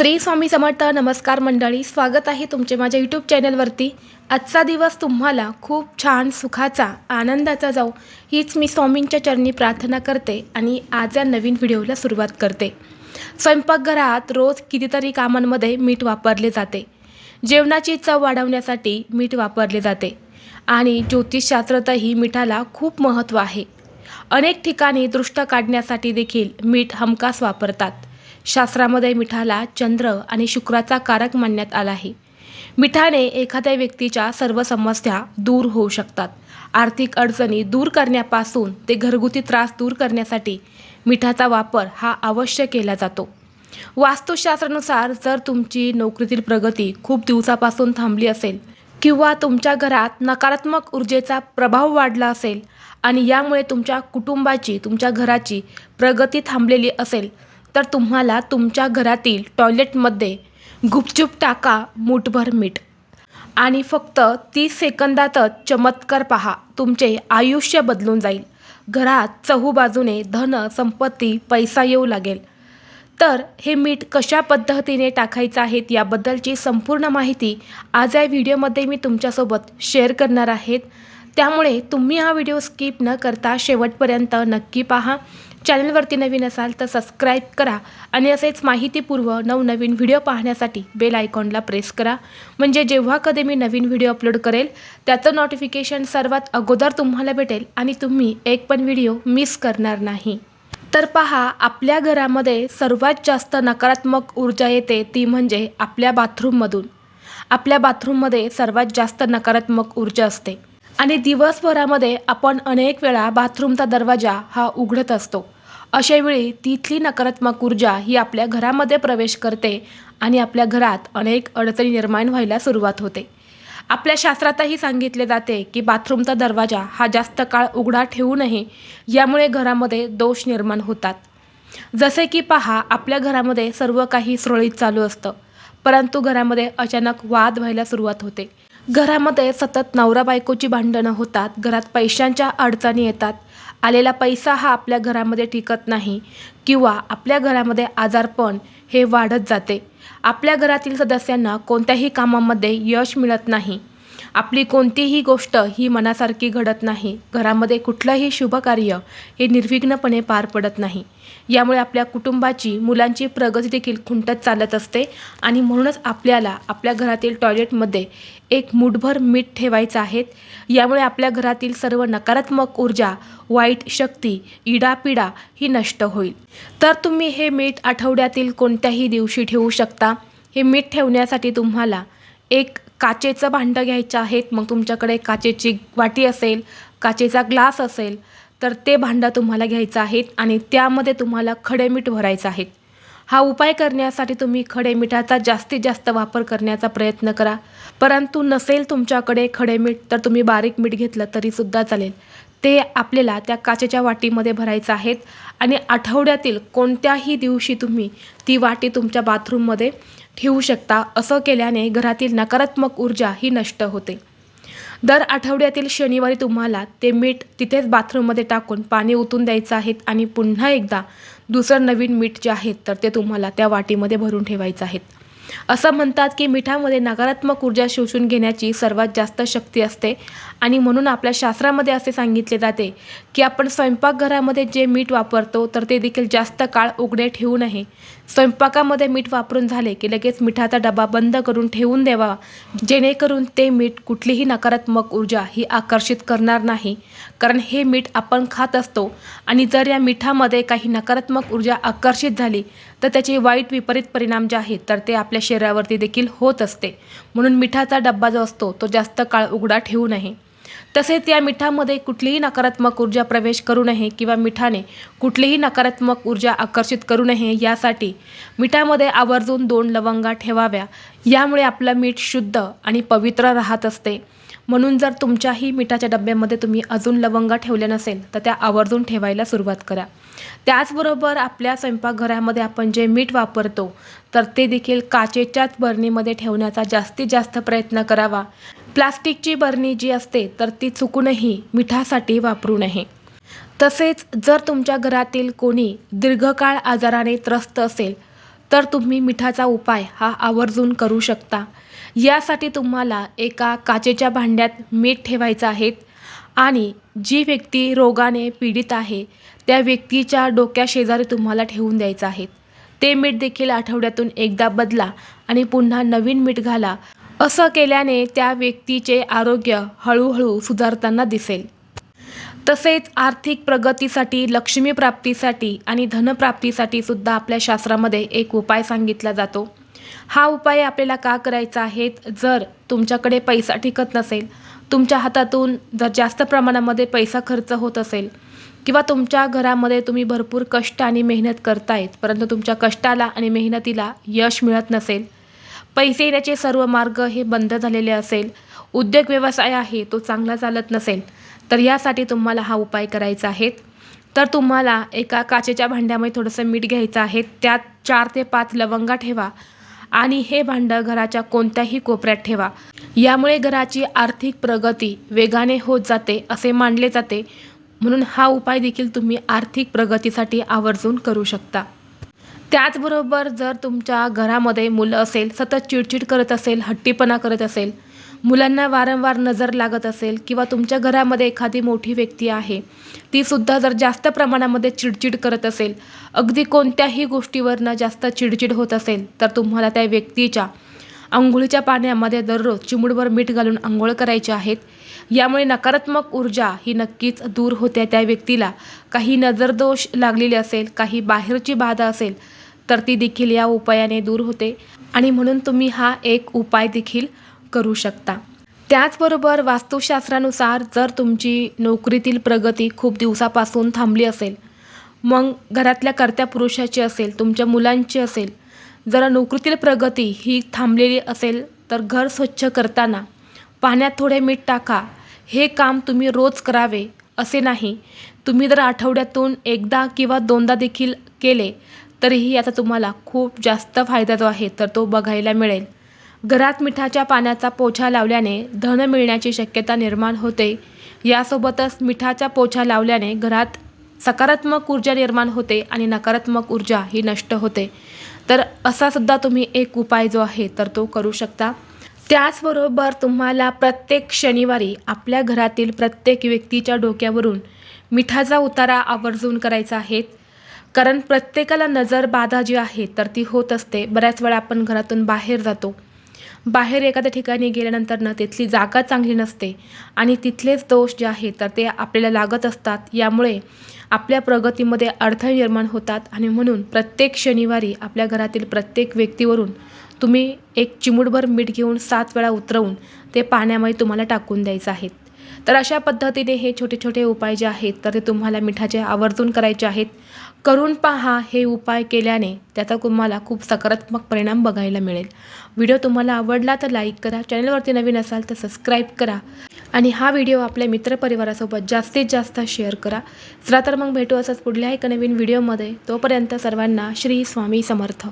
श्री स्वामी समर्थ नमस्कार मंडळी स्वागत आहे तुमचे माझ्या यूट्यूब चॅनलवरती आजचा दिवस तुम्हाला खूप छान सुखाचा आनंदाचा जाऊ हीच मी स्वामींच्या चरणी प्रार्थना करते आणि आज या नवीन व्हिडिओला सुरुवात करते. स्वयंपाकघरात रोज कितीतरी कामांमध्ये मीठ वापरले जाते. जेवणाची चव वाढवण्यासाठी मीठ वापरले जाते. आणि ज्योतिषशास्त्रातही मिठाला खूप महत्त्व आहे. अनेक ठिकाणी दृष्ट काढण्यासाठी देखील मीठ हमखास वापरतात. शास्त्रामध्ये मिठाला चंद्र आणि शुक्राचा कारक मानण्यात आला आहे. मिठाने एखाद्या व्यक्तीच्या सर्व समस्या दूर होऊ शकतात. आर्थिक अडचणी दूर करण्यापासून ते घरगुती त्रास दूर करण्यासाठी मिठाचा वापर हा अवश्य केला जातो. वास्तुशास्त्रानुसार जर तुमची नोकरीतील प्रगती खूप दिवसापासून थांबली असेल किंवा तुमच्या घरात नकारात्मक ऊर्जेचा प्रभाव वाढला असेल आणि यामुळे तुमच्या कुटुंबाची तुमच्या घराची प्रगती थांबलेली असेल तर तुम्हाला तुमच्या घरातील टॉयलेटमध्ये गुपचूप टाका मूठभर मीठ. आणि फक्त तीस सेकंदातच चमत्कार पहा तुमचे आयुष्य बदलून जाईल. घरात चहूबाजूने धन संपत्ती पैसा येऊ लागेल. तर हे मीठ कशा पद्धतीने टाकायचं आहेत याबद्दलची संपूर्ण माहिती आज या व्हिडिओमध्ये मी तुमच्यासोबत शेअर करणार आहेत त्यामुळे तुम्ही हा व्हिडिओ स्किप न करता शेवटपर्यंत नक्की पहा. चॅनलवरती नवीन असाल तर सबस्क्राईब करा आणि असेच माहितीपूर्व नवनवीन व्हिडिओ पाहण्यासाठी बेल आयकॉनला प्रेस करा. म्हणजे जेव्हा कधी मी नवीन व्हिडिओ अपलोड करेल त्याचं नोटिफिकेशन सर्वात अगोदर तुम्हाला भेटेल आणि तुम्ही एक पण व्हिडिओ मिस करणार नाही. तर पहा आपल्या घरामध्ये सर्वात जास्त नकारात्मक ऊर्जा येते ती म्हणजे आपल्या बाथरूममधून. आपल्या बाथरूममध्ये सर्वात जास्त नकारात्मक ऊर्जा असते. आणि दिवसभरामध्ये आपण अनेक वेळा बाथरूमचा दरवाजा हा उघडत असतो. अशावेळी तिथली नकारात्मक ऊर्जा ही आपल्या घरामध्ये प्रवेश करते आणि आपल्या घरात अनेक अडचणी निर्माण व्हायला सुरुवात होते. आपल्या शास्त्रातही सांगितले जाते की बाथरूमचा दरवाजा हा जास्त काळ उघडा ठेवू नये यामुळे घरामध्ये दोष निर्माण होतात. जसे की पहा आपल्या घरामध्ये सर्व काही सुरळीत चालू असतं परंतु घरामध्ये अचानक वाद व्हायला सुरुवात होते. घरामध्ये सतत नवरा बायकोची भांडणं होतात घरात पैशांच्या अडचणी येतात. आलेला पैसा हा आपल्या घरामध्ये टिकत नाही किंवा आपल्या घरामध्ये आजारपण हे वाढत जाते. आपल्या घरातील सदस्यांना कोणत्याही कामामध्ये यश मिळत नाही. आपली कोणतीही गोष्ट ही मनासारखी घडत नाही. घरामध्ये कुठलंही शुभकार्य हे निर्विघ्नपणे पार पडत नाही. यामुळे आपल्या कुटुंबाची मुलांची प्रगती देखील खुंटत चालत असते आणि म्हणूनच आपल्याला आपल्या घरातील टॉयलेटमध्ये एक मुठभर मीठ ठेवायचं आहे. यामुळे आपल्या घरातील सर्व नकारात्मक ऊर्जा वाईट शक्ती इडापिडा ही नष्ट होईल. तर तुम्ही हे मीठ आठवड्यातील कोणत्याही दिवशी ठेवू शकता. हे मीठ ठेवण्यासाठी तुम्हाला एक काचेचं भांडं घ्यायचं आहेत मग तुमच्याकडे काचेची वाटी असेल काचेचा ग्लास असेल तर ते भांडं तुम्हाला घ्यायचं आहेत आणि त्यामध्ये तुम्हाला खडे मीठ भरायचं आहे हा उपाय करण्यासाठी तुम्ही खडे मिठाचा जास्तीत जास्त वापर करण्याचा प्रयत्न करा. परंतु नसेल तुमच्याकडे खडे मीठ तर तुम्ही बारीक मीठ घेतलं तरीसुद्धा चालेल. ते आपल्याला त्या काचेच्या वाटीमध्ये भरायचं आहेत आणि आठवड्यातील कोणत्याही दिवशी तुम्ही ती वाटी तुमच्या बाथरूममध्ये ठेवू शकता. असं केल्याने घरातील नकारात्मक ऊर्जा ही नष्ट होते. दर आठवड्यातील शनिवारी तुम्हाला ते मीठ तिथेच बाथरूममध्ये टाकून पाणी ओतून द्यायचं आहे आणि पुन्हा एकदा दुसरं नवीन मीठ जे आहे तर ते तुम्हाला त्या वाटीमध्ये भरून ठेवायचं आहेत असं म्हणतात की मिठामध्ये नकारात्मक ऊर्जा शोषून घेण्याची सर्वात जास्त शक्ती असते आणि म्हणून आपल्या शास्त्रामध्ये असे सांगितले जाते की आपण स्वयंपाकघरामध्ये जे मीठ वापरतो तर ते देखील जास्त काळ उघडे ठेवू नये. स्वयंपाकामध्ये मीठ वापरून झाले की लगेच मिठाचा डबा बंद करून ठेवून द्यावा. जेणेकरून ते मीठ कुठलीही नकारात्मक ऊर्जा ही आकर्षित करणार नाही. कारण हे मीठ आपण खात असतो आणि जर या मिठामध्ये काही नकारात्मक ऊर्जा आकर्षित झाली तर त्याचे वाईट विपरीत परिणाम जे आहेत तर ते आपल्या शरीरावरती देखील होत असते. म्हणून मिठाचा डब्बा जो असतो तो जास्त काळ उघडा ठेवू नये. तसेच या मिठामध्ये कुठलीही नकारात्मक ऊर्जा प्रवेश करू नये किंवा मिठाने कुठलीही नकारात्मक ऊर्जा आकर्षित करू नये यासाठी मिठामध्ये आवर्जून दोन लवंगा ठेवाव्या. यामुळे आपलं मीठ शुद्ध आणि पवित्र राहत असते. म्हणून जर तुमच्याही मिठाच्या डब्यामध्ये तुम्ही अजून लवंगा ठेवल्या नसेल तर त्या आवर्जून ठेवायला सुरुवात करा. त्याचबरोबर आपल्या स्वयंपाकघरामध्ये आपण जे मीठ वापरतो तर ते देखील काचेच्याच बरणीमध्ये ठेवण्याचा जास्तीत जास्त प्रयत्न करावा. प्लास्टिकची बरणी जी असते तर ती चुकूनही मिठासाठी वापरू नये. तसेच जर तुमच्या घरातील कोणी दीर्घकाळ आजाराने त्रस्त असेल तर तुम्ही मिठाचा उपाय हा आवर्जून करू शकता. यासाठी तुम्हाला एका काचेच्या भांड्यात मीठ ठेवायचं आहे आणि जी व्यक्ती रोगाने पीडित आहे त्या व्यक्तीच्या डोक्याशेजारी तुम्हाला ठेवून द्यायचं आहे ते मीठ देखील आठवड्यातून एकदा बदला आणि पुन्हा नवीन मीठ घाला. असं केल्याने त्या व्यक्तीचे आरोग्य हळूहळू सुधारताना दिसेल. तसेच आर्थिक प्रगतीसाठी लक्ष्मी प्राप्तीसाठी आणि धनप्राप्तीसाठी सुद्धा आपल्या शास्त्रामध्ये एक उपाय सांगितला जातो. हा उपाय आपल्याला का करायचा आहे? जर तुमच्याकडे पैसा टिकत नसेल तुमच्या हातातून जर जास्त प्रमाणामध्ये पैसा खर्च होत असेल किंवा तुमच्या घरामध्ये तुम्ही भरपूर कष्ट आणि मेहनत करतायत परंतु तुमच्या कष्टाला आणि मेहनतीला यश मिळत नसेल पैसे येण्याचे सर्व मार्ग हे बंद झालेले असेल उद्योग व्यवसाय आहे तो चांगला चालत नसेल तर यासाठी तुम्हाला हा उपाय करायचा आहे. तर तुम्हाला एका काचेच्या भांड्यामध्ये थोडंसं मीठ घ्यायचं आहे त्यात चार ते पाच लवंगा ठेवा आणि हे भांडं घराच्या कोणत्याही कोपऱ्यात ठेवा. यामुळे घराची आर्थिक प्रगती वेगाने होत जाते असे मानले जाते. म्हणून हा उपाय देखील तुम्ही आर्थिक प्रगतीसाठी आवर्जून करू शकता. त्याचबरोबर जर तुमच्या घरामध्ये मुलं असेल सतत चिडचिड करत असेल हट्टीपणा करत असेल मुलांना वारंवार नजर लागत असेल किंवा तुमच्या घरामध्ये एखादी मोठी व्यक्ती आहे तीसुद्धा जर जास्त प्रमाणामध्ये चिडचिड करत असेल अगदी कोणत्याही गोष्टीवरनं जास्त चिडचिड होत असेल तर तुम्हाला त्या व्यक्तीच्या आंघोळीच्या पाण्यामध्ये दररोज चिमुडभर मीठ घालून आंघोळ करायचे आहेत यामुळे नकारात्मक ऊर्जा ही नक्कीच दूर होते त्या व्यक्तीला. काही नजरदोष लागलेले असेल काही बाहेरची बाधा असेल तर ती देखील या उपायाने दूर होते. आणि म्हणून तुम्ही हा एक उपाय देखील करू शकता. त्याचबरोबर वास्तुशास्त्रानुसार जर तुमची नोकरीतील प्रगती खूप दिवसापासून थांबली असेल मग घरातल्या कर्त्या पुरुषाची असेल तुमच्या मुलांची असेल जर नोकरीतील प्रगती ही थांबलेली असेल तर घर स्वच्छ करताना पाण्यात थोडे मीठ टाका. हे काम तुम्ही रोज करावे असे नाही. तुम्ही जर आठवड्यातून एकदा किंवा दोनदा देखील केले तरीही याचा तुम्हाला खूप जास्त फायदा जो आहे तर तो बघायला मिळेल. घरात मिठाच्या पाण्याचा पोछा लावल्याने धन मिळण्याची शक्यता निर्माण होते. यासोबतच मिठाचा पोछा लावल्याने घरात सकारात्मक ऊर्जा निर्माण होते आणि नकारात्मक ऊर्जा ही नष्ट होते. तर असा सुद्धा तुम्ही एक उपाय जो आहे तर तो करू शकता. त्याचबरोबर तुम्हाला प्रत्येक शनिवारी आपल्या घरातील प्रत्येक व्यक्तीच्या डोक्यावरून मिठाचा उतारा आवर्जून करायचा आहे. कारण प्रत्येकाला नजर बाधा जी आहे तर ती होत असते. बऱ्याच वेळा आपण घरातून बाहेर जातो. बाहेर एखाद्या ठिकाणी गेल्यानंतर ना तिथली जागा चांगली नसते आणि तिथलेच दोष जे आहेत तर ते आपल्याला लागत असतात. यामुळे आपल्या प्रगतीमध्ये अडथळे निर्माण होतात आणि म्हणून प्रत्येक शनिवारी आपल्या घरातील प्रत्येक व्यक्तीवरून तुम्ही एक चिमूटभर मीठ घेऊन सात वेळा उतरवून ते पाण्यामध्ये तुम्हाला टाकून द्यायचं आहे. तर अशा पद्धतीने हे छोटे छोटे उपाय जे आहेत तर ते तुम्हाला मिठाचे आवर्जून करायचे आहेत. करून पहा हे उपाय केल्याने त्याचा तुम्हाला खूप सकारात्मक परिणाम बघायला मिळेल. व्हिडिओ तुम्हाला आवडला तर लाईक करा चॅनलवरती नवीन असाल तर सबस्क्राईब करा आणि हा व्हिडिओ आपल्या मित्रपरिवारासोबत जास्तीत जास्त शेअर करा. चला तर मग भेटू असंच पुढल्या एका नवीन व्हिडिओमध्ये. तोपर्यंत सर्वांना श्री स्वामी समर्थ.